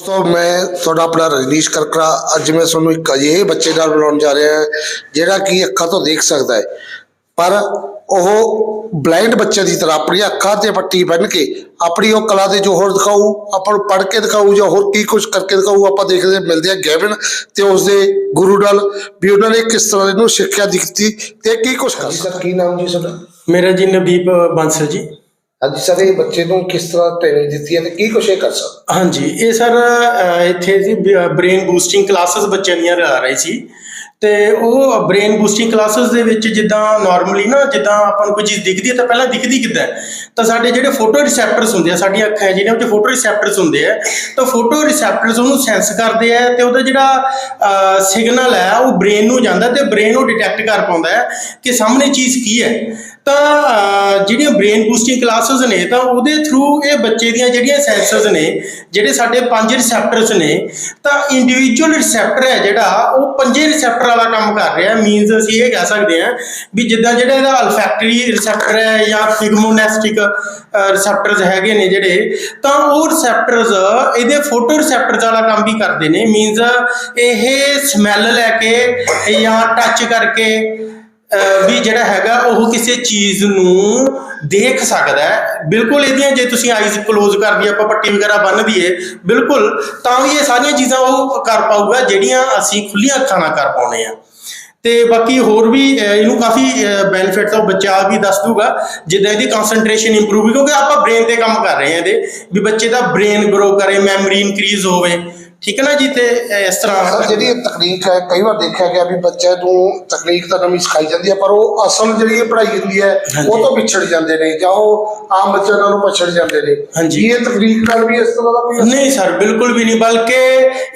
ਦੋਸਤੋ ਮੈਂ ਤੁਹਾਡਾ ਆਪਣਾ ਰਜਨੀਸ਼ ਕਰਕਰਾ ਅੱਜ ਮੈਂ ਤੁਹਾਨੂੰ ਇੱਕ ਅਜਿਹੇ ਬੱਚੇ ਨਾਲ ਮਿਲਾਉਣ ਜਾ ਰਿਹਾ ਹਾਂ ਜਿਹੜਾ ਕਿ ਅੱਖਾਂ ਤੋਂ ਦੇਖ ਸਕਦਾ ਹੈ। ਪਰ ਉਹ ਬਲਾਈਂਡ ਬੱਚੇ ਦੀ ਤਰ੍ਹਾਂ ਆਪਣੀਆਂ ਅੱਖਾਂ ਤੇ ਪੱਟੀ ਬੰਨ੍ਹ ਕੇ ਆਪਣੀ ਉਹ ਕਲਾ ਦੇ ਜੋਹਰ ਦਿਖਾਊ ਆਪਾਂ ਨੂੰ ਪੜ੍ਹ ਕੇ ਦਿਖਾਊ ਜਾਂ ਹੋਰ ਕੀ ਕੁਝ ਕਰਕੇ ਦਿਖਾਊ ਆਪਾਂ ਦੇਖਦੇ ਮਿਲਦੇ ਆ ਗੈਵਨ ਤੇ ਉਸਦੇ ਗੁਰੂ ਨਾਲ ਵੀ ਉਹਨਾਂ ਨੇ ਕਿਸ ਤਰ੍ਹਾਂ ਇਹਨੂੰ ਸਿੱਖਿਆ ਦਿੱਤੀ ਤੇ ਕੀ ਕੁਝ ਕਰ ਸਰ ਕੀ ਨਾਮ ਜੀ ਤੁਹਾਡਾ? ਮੇਰਾ ਜੀ ਨਵਦੀਪ ਬਾਂਸਲ ਜੀ। ਹਾਂਜੀ, ਸਰ, ਇਹ ਬੱਚੇ ਨੂੰ ਕਿਸ ਤਰ੍ਹਾਂ ਟ੍ਰੇਨਿੰਗ ਦਿੱਤੀ ਹੈ ਤੇ ਕੀ ਕੁਝ ਇਹ ਕਰ ਸਕਦਾ? ਹਾਂਜੀ, ਇਹ ਸਰ ਇੱਥੇ ਜੀ ਬ੍ਰੇਨ ਬੂਸਟਿੰਗ ਕਲਾਸਿਸ ਬੱਚਿਆਂ ਦੀਆਂ ਲਾ ਰਹੇ ਸੀ। ਤੇ ਉਹ ਬ੍ਰੇਨ ਬੂਸਟਿੰਗ ਕਲਾਸਿਸ ਦੇ ਵਿੱਚ ਜਿੱਦਾਂ ਨਾਰਮਲੀ ਨਾ, ਜਿੱਦਾਂ ਆਪਾਂ ਨੂੰ ਕੋਈ ਚੀਜ਼ ਦਿਖਦੀ ਹੈ ਤਾਂ ਪਹਿਲਾਂ ਦਿਖਦੀ ਕਿੱਦਾਂ ਤਾਂ ਸਾਡੇ ਜਿਹੜੇ ਫੋਟੋ ਰਿਸੈਪਟਰਸ ਹੁੰਦੇ ਆ, ਸਾਡੀਆਂ ਅੱਖਾਂ ਜਿਹੜੀਆਂ ਜਿਹਨਾਂ ਫੋਟੋ ਰਿਸੈਪਟਰਸ ਹੁੰਦੇ ਆ। ਤਾਂ ਫੋਟੋ ਰਿਸੈਪਟਰਸ ਉਹਨੂੰ ਸੈਂਸ ਕਰਦੇ ਆ ਤੇ ਉਹਦਾ ਜਿਹੜਾ ਸਿਗਨਲ ਹੈ, ਉਹ ਬ੍ਰੇਨ ਨੂੰ ਜਾਂਦਾ ਤੇ ਬ੍ਰੇਨ ਉਹ ਡਿਟੈਕਟ ਕਰ ਪਾਉਂਦਾ ਹੈ ਕਿ ਸਾਹਮਣੇ ਚੀਜ਼ ਕੀ ਹੈ। ਤਾਂ ਜਿਹੜੀਆਂ ਬ੍ਰੇਨ ਬੂਸਟਿੰਗ ਕਲਾਸਿਸ ਨੇ, ਤਾਂ ਉਹਦੇ ਥਰੂ ਇਹ ਬੱਚੇ ਦੀਆਂ ਜਿਹੜੀਆਂ ਸੈਂਸਰਸ ਨੇ, ਜਿਹੜੇ ਸਾਡੇ ਪੰਜ ਰਿਸੈਪਟਰਸ ਨੇ, ਤਾਂ ਇੰਡੀਵਿਜੂਅਲ ਰਿਸੈਪਟਰ ਹੈ ਜਿਹੜਾ, ਉਹ ਪੰਜੇ ਰਿਸੈਪਟਰ ਵਾਲਾ ਕੰਮ ਕਰ ਰਿਹਾ। ਮੀਨਸ ਅਸੀਂ ਇਹ ਕਹਿ ਸਕਦੇ ਹਾਂ ਵੀ ਜਿੱਦਾਂ ਜਿਹੜਾ ਇਹਦਾ ਅਲਫੈਕਟਰੀ ਰਿਸੈਪਟਰ ਹੈ ਜਾਂ ਫਿਗਮੋਨੈਸਟਿਕ ਰਿਸੈਪਟਰਸ ਹੈਗੇ ਨੇ ਜਿਹੜੇ, ਤਾਂ ਉਹ ਰਿਸੈਪਟਰਸ ਇਹਦੇ ਫੋਟੋ ਰਿਸੈਪਟਰਸ ਵਾਲਾ ਕੰਮ ਵੀ ਕਰਦੇ ਨੇ। ਮੀਨਸ ਇਹ ਸਮੈਲ ਲੈ ਕੇ ਜਾਂ ਟੱਚ ਕਰਕੇ ਵੀ ਜਿਹੜਾ ਹੈਗਾ ਉਹ ਕਿਸੇ ਚੀਜ਼ ਨੂੰ ਦੇਖ ਸਕਦਾ ਹੈ। ਬਿਲਕੁਲ ਇਹਦੀਆਂ ਜੇ ਤੁਸੀਂ ਆਈਜ਼ ਕਲੋਜ਼ ਕਰ ਦਈਏ, ਆਪਾਂ ਪੱਟੀ ਵਗੈਰਾ ਬੰਨ ਦਈਏ, ਬਿਲਕੁਲ ਤਾਂ ਵੀ ਇਹ ਸਾਰੀਆਂ ਚੀਜ਼ਾਂ ਉਹ ਕਰ ਪਾਊਗਾ ਜਿਹੜੀਆਂ ਅਸੀਂ ਖੁੱਲੀਆਂ ਅੱਖਾਂ ਨਾਲ ਕਰ ਪਾਉਣੇ ਆ ਤੇ ਬਾਕੀ ਹੋਰ ਵੀ ਇਹਨੂੰ ਕਾਫੀ ਬੈਨੀਫਿਟਸ ਆ ਬੱਚਾ ਵੀ ਦੱਸ ਦੂਗਾ ਜਿੱਦਾਂ ਇਹਦੀ ਕਨਸੈਂਟਰੇਸ਼ਨ ਇੰਪਰੂਵ ਕਿਉਂਕਿ ਆਪਾਂ ਬ੍ਰੇਨ ਤੇ ਕੰਮ ਕਰ ਰਹੇ ਹਾਂ ਇਹਦੇ, ਵੀ ਬੱਚੇ ਦਾ ਬ੍ਰੇਨ ਗਰੋ ਕਰੇ ਮੈਮਰੀ ਇਨਕਰੀਜ਼ ਹੋਵੇ। ਠੀਕ ਹੈ ਨਾ ਜੀ ਤੇ ਇਸ ਤਰ੍ਹਾਂ ਸਰ ਜਿਹੜੀ ਤਕਨੀਕ ਹੈ ਕਈ ਵਾਰ ਦੇਖਿਆ ਗਿਆ ਵੀ ਬੱਚੇ ਨੂੰ ਤਕਨੀਕ ਤਾਂ ਨਵੀਂ ਸਿਖਾਈ ਜਾਂਦੀ ਹੈ ਪਰ ਉਹ ਅਸਲ ਜਿਹੜੀ ਇਹ ਪੜ੍ਹਾਈ ਹੁੰਦੀ ਹੈ। ਉਹ ਤੋਂ ਵਿਛੜ ਜਾਂਦੇ ਨੇ ਜਾਂ ਉਹ ਆਮ ਬੱਚਿਆਂ ਨਾਲੋਂ ਪਛੜ ਜਾਂਦੇ ਨੇ ਹਾਂਜੀ। ਇਹ ਤਕਨੀਕ ਨਾਲ ਵੀ ਇਸ ਤਰ੍ਹਾਂ ਦਾ ਕੋਈ ਨਹੀਂ ਸਰ ਬਿਲਕੁਲ ਵੀ ਨਹੀਂ ਬਲਕਿ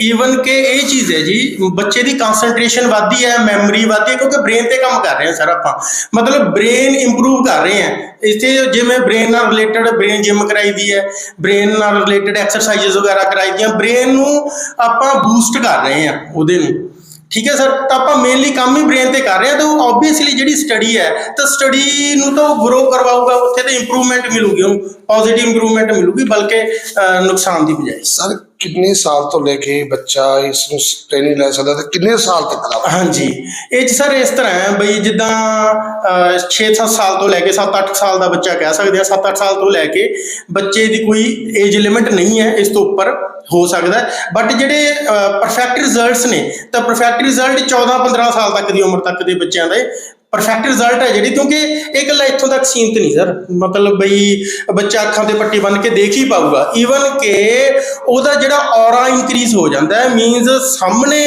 ਈਵਨ ਕਿ ਇਹ ਚੀਜ਼ ਹੈ ਜੀ ਬੱਚੇ ਦੀ ਕਨਸੈਂਟਰੇਸ਼ਨ ਵਧਦੀ ਹੈ ਮੈਮਰੀ ਵਧਦੀ ਹੈ ਕਿਉਂਕਿ ਬ੍ਰੇਨ ਤੇ ਕੰਮ ਕਰ ਰਹੇ ਹਾਂ ਸਰ ਆਪਾਂ ਮਤਲਬ ਬ੍ਰੇਨ ਇੰਪਰੂਵ ਕਰ ਰਹੇ ਹਾਂ ਇਸੇ ਜਿਵੇਂ ਬ੍ਰੇਨ ਨਾਲ ਰਿਲੇਟਡ ਬ੍ਰੇਨ ਜਿਮ ਕਰਾਈ ਦੀ ਹੈ ਬ੍ਰੇਨ ਨਾਲ ਰਿਲੇਟਡ ਐਕਸਰਸਾਈਜ਼ਸ ਵਗੈਰਾ ਕਰਾਈ ਦੀਆਂ ਬ੍ਰੇਨ ਨੂੰ ਆਪਾਂ ਬੂਸਟ ਕਰ ਰਹੇ ਹਾਂ ਉਹਦੇ ਨੂੰ। ਠੀਕ ਹੈ ਸਰ ਤਾਂ ਆਪਾਂ ਮੇਨਲੀ ਕੰਮ ਹੀ ਬ੍ਰੇਨ ਤੇ ਕਰ ਰਹੇ ਹਾਂ ਤਾਂ ਆਬਵੀਅਸਲੀ ਜਿਹੜੀ ਸਟੱਡੀ ਹੈ ਤਾਂ ਸਟੱਡੀ ਨੂੰ ਤਾਂ ਉਹ ਗਰੋ ਕਰਵਾਊਗਾ ਉੱਥੇ ਤਾਂ ਇੰਪਰੂਵਮੈਂਟ ਮਿਲੂਗੀ ਉਹਨੂੰ ਪੋਜ਼ਿਟਿਵ ਇੰਪਰੂਵਮੈਂਟ ਮਿਲੂਗੀ ਬਲਕਿ ਅਹ, ਨੁਕਸਾਨ ਦੀ ਬਜਾਏ। ਸਰ ਕਿੰਨੇ ਸਾਲ ਤੋਂ ਲੈ ਕੇ ਬੱਚਾ ਇਸ ਨੂੰ ਟ੍ਰੇਨਿੰਗ ਲੈ ਸਕਦਾ ਤੇ ਕਿੰਨੇ ਸਾਲ ਤੱਕ ਦਾ? ਹਾਂਜੀ। ਇਹ 'ਚ ਸਰ ਇਸ ਤਰ੍ਹਾਂ ਹੈ ਬਈ ਜਿੱਦਾਂ 6-7 ਸਾਲ ਤੋਂ ਲੈ ਕੇ 7-8 ਸਾਲ ਦਾ ਬੱਚਾ ਕਹਿ ਸਕਦੇ ਆ 7-8 ਸਾਲ ਤੋਂ ਲੈ ਕੇ ਬੱਚੇ ਦੀ ਕੋਈ ਏਜ ਲਿਮਿਟ ਨਹੀਂ ਹੈ, ਇਸ ਤੋਂ ਉੱਪਰ ਹੋ ਸਕਦਾ ਬਟ ਜਿਹੜੇ ਪਰਫੈਕਟ ਰਿਜ਼ਲਟਸ ਨੇ, ਤਾਂ ਪਰਫੈਕਟ ਰਿਜ਼ਲਟ 14-15 ਸਾਲ ਤੱਕ ਦੀ ਉਮਰ ਤੱਕ ਦੇ ਬੱਚਿਆਂ ਦੇ ਪਰਫੈਕਟ ਰਿਜ਼ਲਟ ਹੈ ਜਿਹੜੀ, ਕਿਉਂਕਿ ਇਹ ਗੱਲਾਂ ਇੱਥੋਂ ਤੱਕ ਸੀਮਤ ਨਹੀਂ ਸਰ। ਮਤਲਬ ਬਈ ਬੱਚਾ ਅੱਖਾਂ ਤੇ ਪੱਟੀ ਬੰਨ ਕੇ ਦੇਖ ਹੀ ਪਾਊਗਾ। ਈਵਨ ਕਿ ਉਹਦਾ ਜਿਹੜਾ ਔਰਾ ਇਨਕਰੀਜ਼ ਹੋ ਜਾਂਦਾ ਹੈ ਮੀਨਸ ਸਾਹਮਣੇ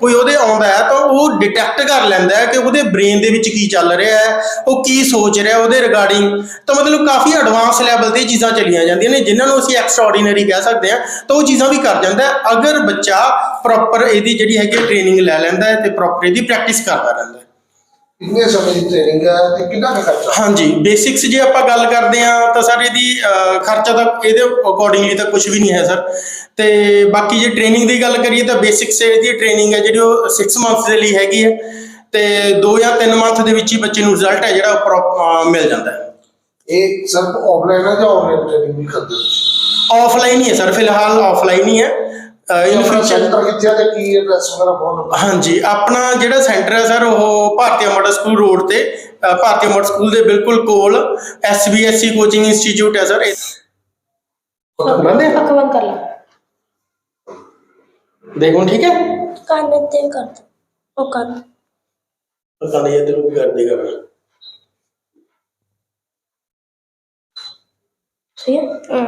ਕੋਈ ਉਹਦੇ ਆਉਂਦਾ ਹੈ, ਤਾਂ ਉਹ ਡਿਟੈਕਟ ਕਰ ਲੈਂਦਾ ਹੈ ਕਿ ਉਹਦੇ ਬ੍ਰੇਨ ਦੇ ਵਿੱਚ ਕੀ ਚੱਲ ਰਿਹਾ ਹੈ, ਉਹ ਕੀ ਸੋਚ ਰਿਹਾ ਉਹਦੇ ਰਿਗਾਰਡਿੰਗ ਤਾਂ ਮਤਲਬ ਕਾਫੀ ਐਡਵਾਂਸ ਲੈਵਲ ਤੇ ਚੀਜ਼ਾਂ ਚਲੀਆਂ ਜਾਂਦੀਆਂ ਨੇ, ਜਿਨ੍ਹਾਂ ਨੂੰ ਅਸੀਂ ਐਕਸਟਰਾਆਰਡੀਨਰੀ ਕਹਿ ਸਕਦੇ ਹਾਂ, ਤਾਂ ਉਹ ਚੀਜ਼ਾਂ ਵੀ ਕਰ ਜਾਂਦਾ ਹੈ। ਅਗਰ ਬੱਚਾ ਪ੍ਰੋਪਰ ਇਹਦੀ ਜਿਹੜੀ ਹੈਗੀ ਟ੍ਰੇਨਿੰਗ ਲੈ ਲੈਂਦਾ ਹੈ ਤੇ ਪ੍ਰੋਪਰ ਇਹਦੀ ਪ੍ਰੈਕਟਿਸ ਕਰਦਾ ਰਹਿੰਦਾ ਹੈ। ਕਿੰਨੇ ਸਮੇਂ ਦੀ ਟ੍ਰੇਨਿੰਗ ਹੈ ਤੇ ਕਿੰਨਾ ਕੁ ਖਰਚਾ? ਹਾਂਜੀ ਬੇਸਿਕਸ ਜੇ ਆਪਾਂ ਗੱਲ ਕਰਦੇ ਆ ਤਾਂ ਸਰ ਇਹਦੀ ਖਰਚਾ ਤਾਂ ਇਹਦੇ ਅਕੋਰਡਿੰਗਲੀ ਤਾਂ ਕੁਝ ਵੀ ਨਹੀਂ ਹੈ ਸਰ। ਤੇ ਬਾਕੀ ਜੇ ਟ੍ਰੇਨਿੰਗ ਦੀ ਗੱਲ ਕਰੀਏ ਤਾਂ ਬੇਸਿਕਸ ਇਹਦੀ ਟ੍ਰੇਨਿੰਗ ਹੈ ਜਿਹੜੀ ਉਹ 6 ਮੰਥਸ ਦੇ ਲਈ ਹੈਗੀ ਹੈ ਤੇ 2 ਜਾਂ 3 ਮੰਥ ਦੇ ਵਿੱਚ ਹੀ ਬੱਚੇ ਨੂੰ ਰਿਜ਼ਲਟ ਹੈ ਜਿਹੜਾ ਉਹ ਪ੍ਰੋ- ਅਹ, ਮਿਲ ਜਾਂਦਾ ਹੈ। ਇਹ ਸਿਰਫ ਆਫਲਾਈਨ ਹੈ ਜਾਂ ਆਨਲਾਈਨ ਟ੍ਰੇਨਿੰਗ ਵੀ ਕਰਦੇ ਹੋ ਆਫਲਾਈਨ ਹੀ ਹੈ ਸਰ ਫਿਲਹਾਲ ਆਫਲਾਈਨ ਹੀ ਹੈ। ਇਨ ਫਿਊਚਰ ਸੈਂਟਰ ਕਿੱਥੇ ਹੈ ਤੇ ਕੀ ਐਡਰੈਸ ਵਗੈਰਾ ਫੋਨ ਨੰਬਰ ਹਾਂਜੀ ਆਪਣਾ ਜਿਹੜਾ ਸੈਂਟਰ ਹੈ ਸਰ ਉਹ ਭਾਰਤੀ ਮਾਡਲ ਸਕੂਲ ਰੋਡ ਤੇ ਅ, ਭਾਰਤੀ ਮਾਡਲ ਸਕੂਲ ਦੇ ਬਿਲਕੁਲ ਕੋਲ ਐਸਬੀਐਸਸੀ ਕੋਚਿੰਗ ਇੰਸਟੀਚਿਊਟ ਹੈ ਸਰ। ਬੰਦੇ ਅੱਖ ਬੰਦ ਕਰ ਲਾ। ਦੇਖੋ ਠੀਕ ਹੈ? ਕੰਨ ਤੇ ਕਰ ਦੇ। ਉਹ ਕੰਨ ਪਤਾ ਨਹੀਂ ਇਧਰ ਵੀ ਕਰ। ਦੇਗਾ ਫਿਰ ਸਹੀ ਹੈ।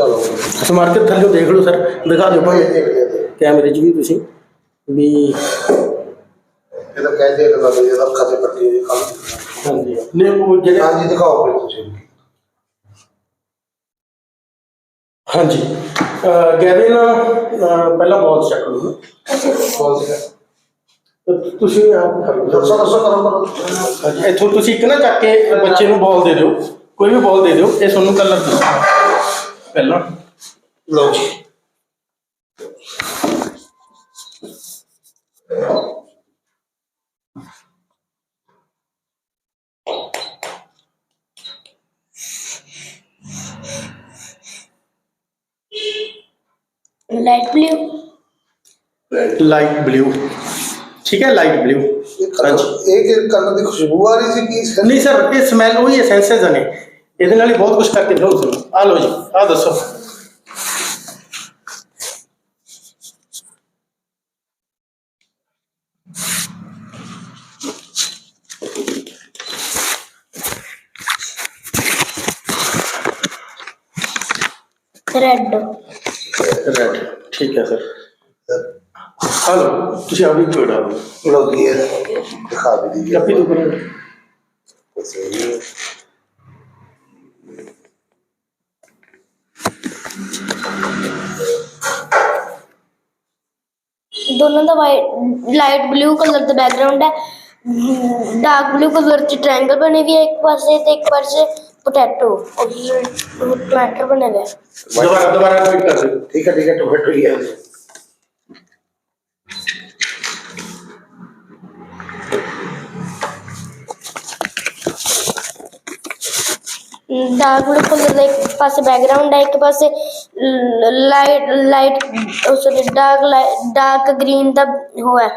ਚਲੋ। ਸਮਾਰ ਕੇ ਥੱਲੇ ਦੇਖ ਲਓ ਸਰ ਦਿਖਾ ਦਿਓ। ਲਿਆ ਕੈਮਰੇ 'ਚ ਵੀ ਤੁਸੀਂ ਵੀ ਕਹਿ ਦੇ ਇਹਦਾ ਪੱਟੀ ਦੀ ਕੱਲ ਹਾਂਜੀ। ਨੇ ਉਹ ਜਿਹੜੇ ਹਾਂਜੀ ਦਿਖਾਓ ਫਿਰ ਤੁਸੀਂ। ਹਾਂਜੀ। ਗੈਵਿਨ ਪਹਿਲਾਂ ਬਾਲ ਚੱਕ ਲਓ ਤੁਸੀਂ ਆਪ ਕਰ ਲਓ। ਦੱਸੋ ਦੱਸੋ ਕਰੋ ਕਰੋ ਹਾਂਜੀ, ਇੱਥੋਂ ਤੁਸੀਂ ਇੱਕ ਨਾ ਚੱਕ ਕੇ ਬੱਚੇ ਨੂੰ ਬਾਲ ਦੇ ਦਿਓ। ਕੋਈ ਵੀ ਬਾਲ ਦੇ ਦਿਓ। ਇਹ ਤੁਹਾਨੂੰ ਕਲਰ ਦੱਸੋ लाइट ब्लू लाइट ब्लू ठीक है लाइट ब्लू एक एक कलर की खुशबू आ रही थी नहीं सर ये स्मेल वही एसेंसेज है। ਇਹਦੇ ਨਾਲ ਹੀ ਬਹੁਤ ਕੁਝ ਕਰਕੇ ਦਿਖਾਓ ਤੁਹਾਨੂੰ ਆ ਲਓ ਜੀ ਆ ਦੱਸੋ। ਰੈੱਡ ਰੈਡ ਠੀਕ ਹੈ ਸਰ। ਲਓ ਤੁਸੀਂ ਆ ਵੀ ਲਓ। ਲਓ ਜੀ ਇਹ ਦਿਖਾ ਵੀ ਦੀ ਲੱਪੀ ਤੋਂ ਕਰੋ। ਦੋਨਾਂ ਦਾ ਵਾਈਟ ਲਾਈਟ ਬਲੂ ਕਲਰ ਦਾ ਬੈਕਗ੍ਰਾਉਂਡ ਹੈ। ਡਾਰਕ ਬਲੂ ਕਲਰ ਚ ਟ੍ਰਾਇੰਗਲ ਬਣੇ ਵੀ ਹੈ ਇੱਕ ਪਾਸੇ ਤੇ ਇੱਕ ਪਾਸੇ ਪੋਟੈਟੋ ਉਹ ਟਮਾਟਰ ਬਣੇ ਹੋਏ। ਦੁਬਾਰਾ ਦੁਬਾਰਾ ਕਰ ਦਿਓ। ਠੀਕ ਹੈ ਠੀਕ ਹੈ ਟੋਮੈਟੋ ਹੀ ਹੈ ਡਾਰਕ ਬਲੂ ਕਲਰ ਦਾ ਇੱਕ ਪਾਸੇ ਬੈਕਗ੍ਰਾਉਂਡ ਹੈ ਇੱਕ ਪਾਸੇ light light sorry dark dark green ਦਾ ਉਹ ਹੈ।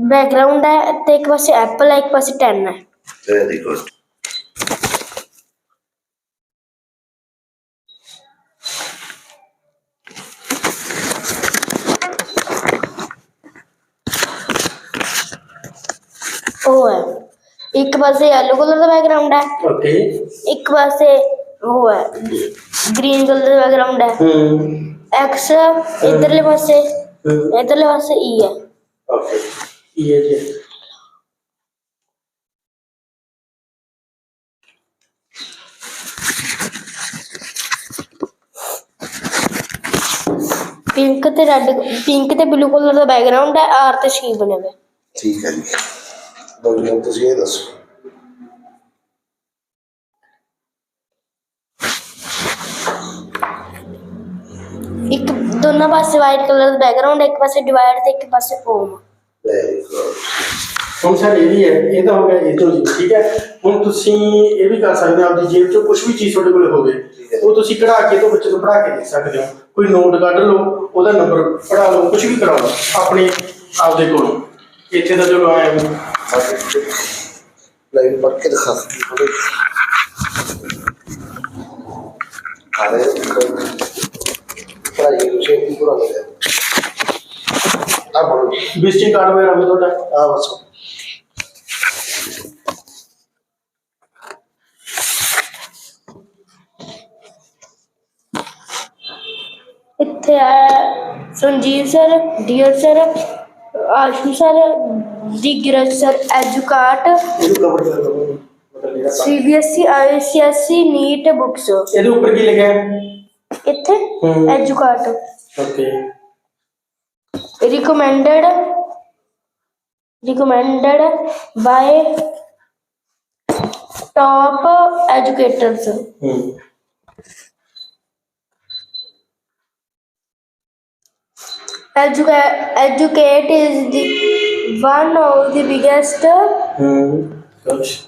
ਬੈਕਗ੍ਰਾਉਂਡ ਹੈ ਤੇ ਇੱਕ ਪਾਸੇ ਐਪਲ ਹੈ ਇੱਕ ਪਾਸੇ 10 ਹੈ। ਵੈਰੀ ਗੁੱਡ ਉਹ ਹੈ। ਇੱਕ ਪਾਸੇ yellow ਕਲਰ ਦਾ ਬੈਕਗ੍ਰਾਉਂਡ ਹੈ। ਓਕੇ ਇੱਕ ਪਾਸੇ ਉਹ ਹੈ ਗ੍ਰੀਨ ਕਲਰ ਦਾ ਬੈਕਗ੍ਰਾਉਂਡ ਹੈ। ਹੂੰ। ਐਕਸ ਇਧਰਲੇ ਪਾਸੇ ਹੂੰ। ਇਧਰਲੇ ਪਾਸੇ ਈ ਹੈ। ਓਕੇ ਇਹ ਜੀ। ਪਿੰਕ ਤੇ ਰੈੱਡ ਪਿੰਕ ਤੇ ਬਲੂ ਕਲਰ ਦਾ ਬੈਕਗ੍ਰਾਉਂਡ ਹੈ ਆਰ ਤੇ ਸ਼ੀ ਬਣੇ ਹੋਏ। ਠੀਕ ਹੈ ਜੀ। ਹੁਣ ਤੁਸੀਂ ਇਹ ਦੱਸੋ। ਇੱਕ ਦੋਨਾਂ ਪਾਸੇ ਵਾਈਟ ਕਲਰ ਦਾ ਬੈਕਗ੍ਰਾਉਂਡ ਇੱਕ ਪਾਸੇ ਡਿਵਾਈਡ ਤੇ ਇੱਕ ਪਾਸੇ ਓਮ ਵੈਰੀ ਗੁੱਡ ਹੁਣ ਸਰ ਇਹ ਵੀ ਹੈ ਇਹ ਤਾਂ ਹੋ ਗਿਆ ਇਹ ਤੋਂ ਜੀ ਠੀਕ ਹੈ। ਹੁਣ ਤੁਸੀਂ ਇਹ ਵੀ ਕਰ ਸਕਦੇ ਹੋ ਆਪਦੀ ਜੇਬ ਚੋਂ ਕੁਝ ਵੀ ਚੀਜ਼ ਤੁਹਾਡੇ ਕੋਲ ਹੋਵੇ। ਉਹ ਤੁਸੀਂ ਕਢਾ ਕੇ ਤੋਂ ਬੱਚੇ ਨੂੰ ਪੜ੍ਹਾ ਕੇ ਦੇ ਸਕਦੇ ਹੋ। ਕੋਈ ਨੋਟ ਕੱਢ ਲਓ ਉਹਦਾ ਨੰਬਰ ਪੜਾ ਲਓ ਕੁਝ ਵੀ ਕਰਾ ਲਓ ਆਪਣੇ ਆਪਦੇ ਕੋਲੋਂ। ਇੱਥੇ ਤਾਂ ਚਲੋ ਆਏ ਹੋ ਲਾਈਵ ਪੜ੍ਹ ਕੇ ਦਿਖਾ ਥੋੜੇ ਕਾਲੇ ਪੜਾਈ ਨੂੰ ਛੇਤੀ ਪੂਰਾ ਹੋ ਗਿਆ ਆ ਬੋਲੋ ਵਿਜ਼ਿਟਿੰਗ ਕਾਰਡ ਵਗੈਰਾ ਦਿਗਰਜ ਸਰ ਐਜੂਕਾਟ ਇਹਨੂੰ ਕਵਰ ਕਰ ਲਓ ਮਤਲਬ ਜਿਹੜਾ ਪਾ- ਸੀਬੀਐਸਈ ਆਈਸੀਐਸਈ ਨੀਟ ਬੁੱਕਸ। ਇਹਦੇ ਉੱਪਰ ਕੀ ਲਿਖਿਆ? ਹੈ। ਇੱਥੇ। Educart. Okay. By top educators ਹੂੰ। Educa- educate is the one of the biggest mm.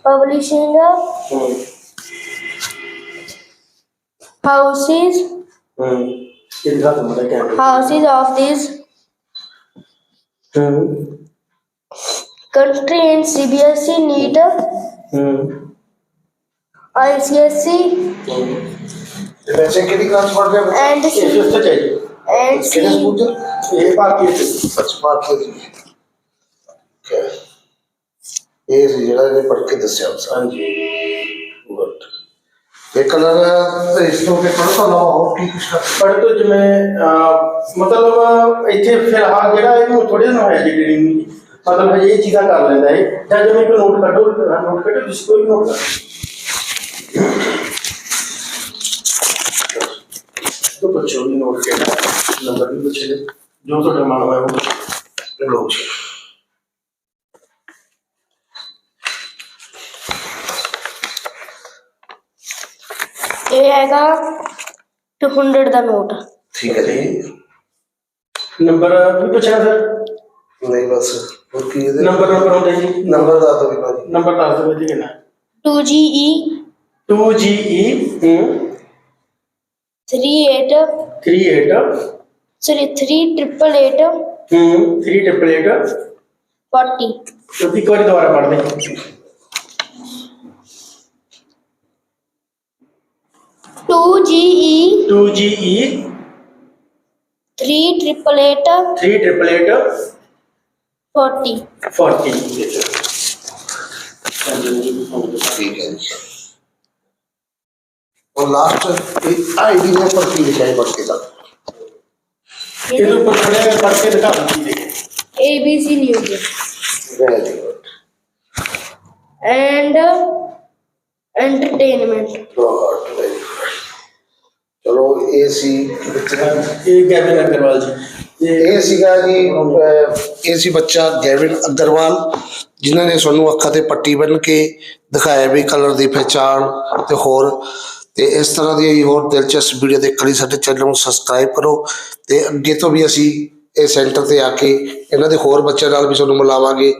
publishing uh, houses. Houses of this country in C B S uh, C need mm. ICSE वैसे कितनी class पढ़ C हैं and C and सी ये बात ये सच Okay. ਇਹ ਸੀ ਜਿਹੜਾ ਇਹਨੇ ਪੜ੍ਹ ਕੇ ਦੱਸਿਆ ਉਸ ਹਾਂਜੀ ਗੁੱਡ ਇਹ ਕਲਰ ਇਸ ਤੋਂ ਕੇ ਪੜ੍ਹ ਤਾਂ ਲਾਓ ਹੋਰ ਕੀ ਕੁਛ ਕਰ ਪਰ ਤੋਂ ਜਿਵੇਂ ਅਹ, ਮਤਲਬ ਇੱਥੇ ਫਿਲਹਾਲ ਜਿਹੜਾ ਇਹਨੂੰ ਥੋੜੇ ਦਿਨ ਹੋਇਆ ਜੀ ਗ੍ਰੀਨ ਨੂੰ ਜੀ। ਮਤਲਬ ਹਜੇ ਇਹ ਚੀਜ਼ਾਂ ਕਰ ਲੈਂਦਾ ਹੈ ਜਾਂ ਜਿਵੇਂ ਕੋਈ ਨੋਟ ਕੱਢੋ ਨੋਟ ਕੱਢੋ ਤੁਸੀਂ ਕੋਈ ਨੋਟ ਕੱਢੋ ਤੋਂ ਪੁੱਛੋ ਵੀ ਨੋਟ ਕਿਹੜਾ ਨੰਬਰ ਵੀ ਪੁੱਛੇ ਜੋ ਤੁਹਾਡਾ ਮਨ ਹੋਇਆ ਉਹ ਪੁੱਛੋ। ਲਓ ਜੀ ਇਹ ਹੈਗਾ 200 ਦਾ ਨੋਟ ਠੀਕ ਹੈ ਜੀ। ਨੰਬਰ ਵੀ ਪੁੱਛਣਾ ਸਰ ਨਹੀਂ ਬਸ ਹੋਰ ਕੀ ਇਹਦੇ? ਨੰਬਰ ਨੰਬਰ ਹੁੰਦਾ ਜੀ। ਨੰਬਰ ਦਾ ਤਾਂ ਵੀ ਜੀ ਨੰਬਰ ਦੱਸ ਦਿਓ ਜੀ ਕਿੰਨਾ। 2GE 2GE ਹੂੰ। 38 38 ਸੌਰੀ 3888 ਹੂੰ। 3888 40 ਤੁਸੀਂ ਇੱਕ ਵਾਰੀ ਦੁਬਾਰਾ ਪੜ੍ਹ 2 GE 2 GE 3 triple eight 3 triple eight 40 40 और लास्ट आईडी में पढ़ती लिखाई पढ़ते था इधर पढ़ने में पढ़ते लिखा A B C news very good and entertainment good ਇਹ ਸੀ। ਬੱਚੇ ਇਹ ਗੈਵਿਨ ਅਗਰਵਾਲ ਜੀ। ਇਹ ਸੀਗਾ ਜੀ ਇਹ ਸੀ ਬੱਚਾ ਗੈਵਿਨ ਅਗਰਵਾਲ ਜਿਨ੍ਹਾਂ ਨੇ ਸਾਨੂੰ ਅੱਖਾਂ ਤੇ ਪੱਟੀ ਬੰਨ ਕੇ ਦਿਖਾਇਆ ਵੀ ਕਲਰ ਦੀ ਪਹਿਚਾਣ ਤੇ ਹੋਰ। ਤੇ ਇਸ ਤਰ੍ਹਾਂ ਦੀ ਹੋਰ ਦਿਲਚਸਪ ਵੀਡੀਓ ਦੇਖਣ ਲਈ ਸਾਡੇ ਚੈਨਲ ਨੂੰ ਸਬਸਕ੍ਰਾਈਬ ਕਰੋ ਤੇ ਅੱਗੇ ਤੋਂ ਵੀ ਅਸੀਂ ਇਹ ਸੈਂਟਰ ਤੇ ਆ ਕੇ ਇਹਨਾਂ ਦੇ ਹੋਰ ਬੱਚਿਆਂ ਨਾਲ ਵੀ ਤੁਹਾਨੂੰ ਮਿਲਾਵਾਂਗੇ।